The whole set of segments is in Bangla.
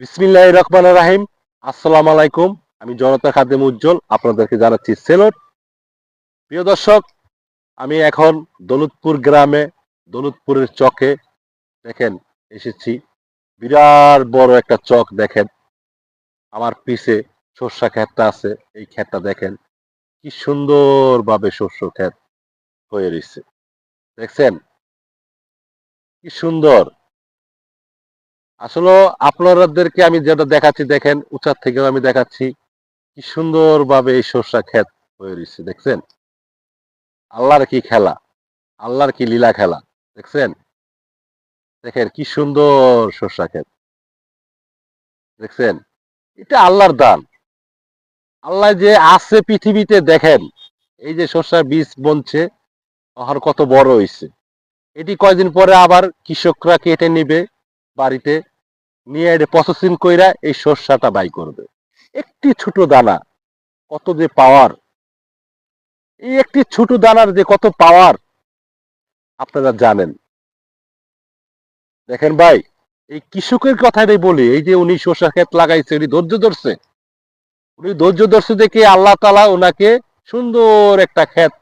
বিসমিল্লাহ রহমান রাহিম। আসসালামু আলাইকুম। আমি জনতা খাদ্যম উজ্জ্বল, আপনাদেরকে জানাচ্ছি সেলট। প্রিয় দর্শক, আমি এখন দৌলতপুর গ্রামে, দৌলতপুরের চকে দেখেন, এসেছি। বিরাট বড় একটা চক দেখেন। আমার পিছে সর্ষা ক্ষেতটা আছে, এই ক্ষেতটা দেখেন। কি সুন্দরভাবে শস্য ক্ষেত হয়ে রয়েছে দেখছেন? কি সুন্দর! আসলে আপনাদেরকে আমি যেটা দেখাচ্ছি, দেখেন, উঁচার থেকেও আমি দেখাচ্ছি কি সুন্দরভাবে এই সর্ষা ক্ষেত হয়ে রয়েছে, দেখছেন? আল্লাহর কি খেলা, আল্লাহর কি লীলা খেলা, দেখছেন? দেখেন কি সুন্দর সর্ষা ক্ষেত, দেখছেন? এটা আল্লাহর দান। আল্লাহ যে আছে পৃথিবীতে, দেখেন, এই যে সর্ষার বীজ বনছে আর কত বড় হয়েছে। এটি কয়দিন পরে আবার কৃষকরা কেটে নিবে বাড়িতে নিয়ে এটা প্রসেসিং কইরা এই সর্ষাটা বাই করবে। একটি ছোট দানা, কত যে পাওয়ার এই একটি ছোট দানার যে কত পাওয়ার আপনারা জানেন। দেখেন ভাই, এই কৃষকের কথাটাই বলি, এই যে উনি সর্ষা ক্ষেত লাগাইছে, উনি ধৈর্য ধরছে। উনি ধৈর্য ধরছে দেখে আল্লাহ তালা ওনাকে সুন্দর একটা ক্ষেত,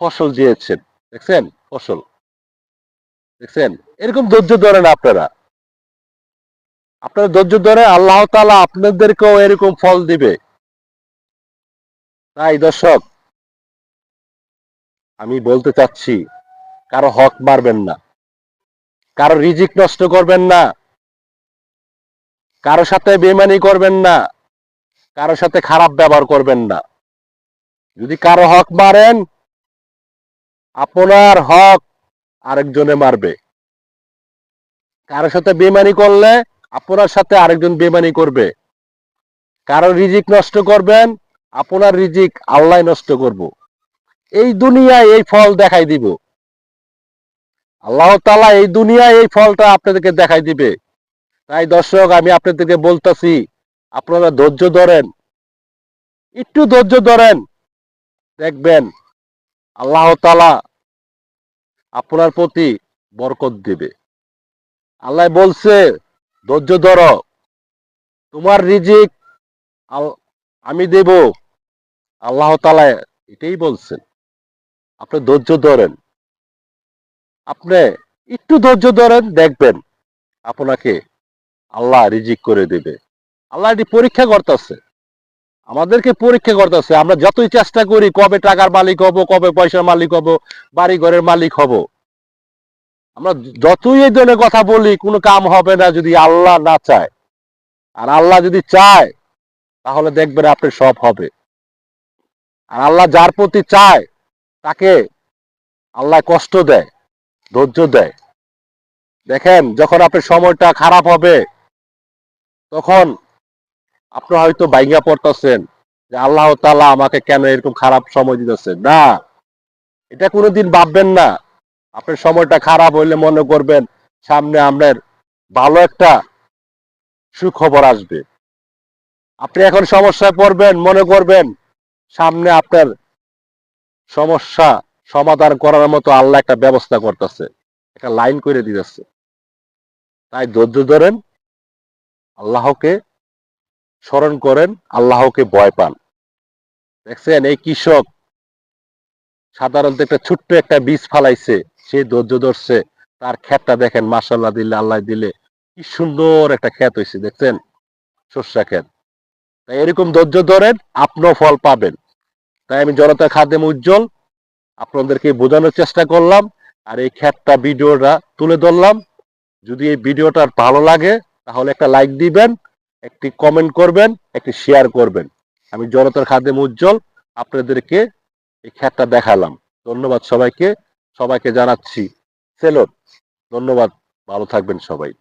ফসল দিয়েছেন। দেখছেন? ফসল। দেখছেন? এরকম ধৈর্য ধরেন আপনারা। আপনারা ধৈর্য ধরে আল্লাহ তালা আপনাদেরকেও এরকম ফল দিবে। তাই দর্শক, আমি বলতে চাচ্ছি, কারও হক মারবেন না। কারও রিজিক নষ্ট করবেন না। কারও সাথে বেমানি করবেন না। কারও সাথে খারাপ ব্যবহার করবেন না। যদি কারও হক মারেন, আপনার হক আরেকজনে মারবে। কারও সাথে বেমানি করলে আপনার সাথে আরেকজন বেমানি করবে। কারও রিজিক নষ্ট করবেন, আপনার রিজিক আল্লাহ নষ্ট করব। এই দুনিয়ায় এই ফল দেখাই দিব। আল্লাহ তালা এই দুনিয়ায় এই ফলটা আপনাদেরকে দেখাই দিবে। তাই দর্শক, আমি আপনাদেরকে বলতেছি, আপনারা ধৈর্য ধরেন। একটু ধৈর্য ধরেন। দেখবেন আল্লাহ তালা আপনার প্রতি বরকত দিবে। আল্লাহ বলছে, ধৈর্য ধর। তোমার রিজিক আমি দেব। আল্লাহ তালা এটাই বলছেন। আপনি ধৈর্য ধরেন। আপনি একটু ধৈর্য ধরেন, দেখবেন আপনাকে আল্লাহ রিজিক করে দেবে। আল্লাহ এটি পরীক্ষা করতেছে। আমাদেরকে পরীক্ষা করতেছে আমরা যতই চেষ্টা করি, কবে টাকার মালিক হব, কবে পয়সার মালিক হব বাড়ি ঘরের মালিক হব। আমরা যতই এই ধরনের কথা বলি, কোনো কাম হবে না যদি আল্লাহ না চায়। আর আল্লাহ যদি চায়, তাহলে দেখবেন আপনি সব হবে। আর আল্লাহ যার প্রতি চায়, তাকে আল্লাহ কষ্ট দেয়, ধৈর্য দেয়। দেখেন, যখন আপনার সময়টা খারাপ হবে, তখন আপনি হয়তো বাইঙ্গা পড়তেছেন যে আল্লাহ তালা আমাকে কেন এরকম খারাপ সময় দিতেছে না। এটা কোনোদিন ভাববেন না। আপনার সময়টা খারাপ হইলে মনে করবেন সামনে আপনার ভালো একটা সুখবর আসবে। আপনি এখন সমস্যায় পড়বেন, মনে করবেন সামনে আপনার সমস্যা সমাধান করার মতো আল্লাহ একটা ব্যবস্থা করতেছে, একটা লাইন করে দিতেছে। তাই ধৈর্য ধরেন, আল্লাহকে স্মরণ করেন, আল্লাহকে ভয় পান। দেখছেন, এই কৃষক সাধারণত একটা ছোট্ট একটা বীজ ফালাইছে, সে ধৈর্য ধরছে, তার ক্ষেতটা দেখেন মাসাল্লাহ দিলে, আল্লাহ দিলে, কি সুন্দর একটা ক্ষেত হয়েছে দেখছেন? সর্ষা ক্ষেত। তাই এরকম ধৈর্য ধরেন, আপনিও ফল পাবেন। তাই আমি জনতা খাদ্যম উজ্জ্বল, আপনাদেরকে বোঝানোর চেষ্টা করলাম, আর এই ক্ষেতটা ভিডিওটা তুলে ধরলাম। যদি এই ভিডিওটা ভালো লাগে, তাহলে একটা লাইক দিবেন একটি কমেন্ট করবেন, একটি শেয়ার করবেন। আমি জনতার খাদেম উজ্জ্বল আপনাদেরকে এই খ্যাতটা দেখালাম। ধন্যবাদ সবাইকে সবাইকে জানাচ্ছি। সেলট ধন্যবাদ, ভালো থাকবেন সবাই।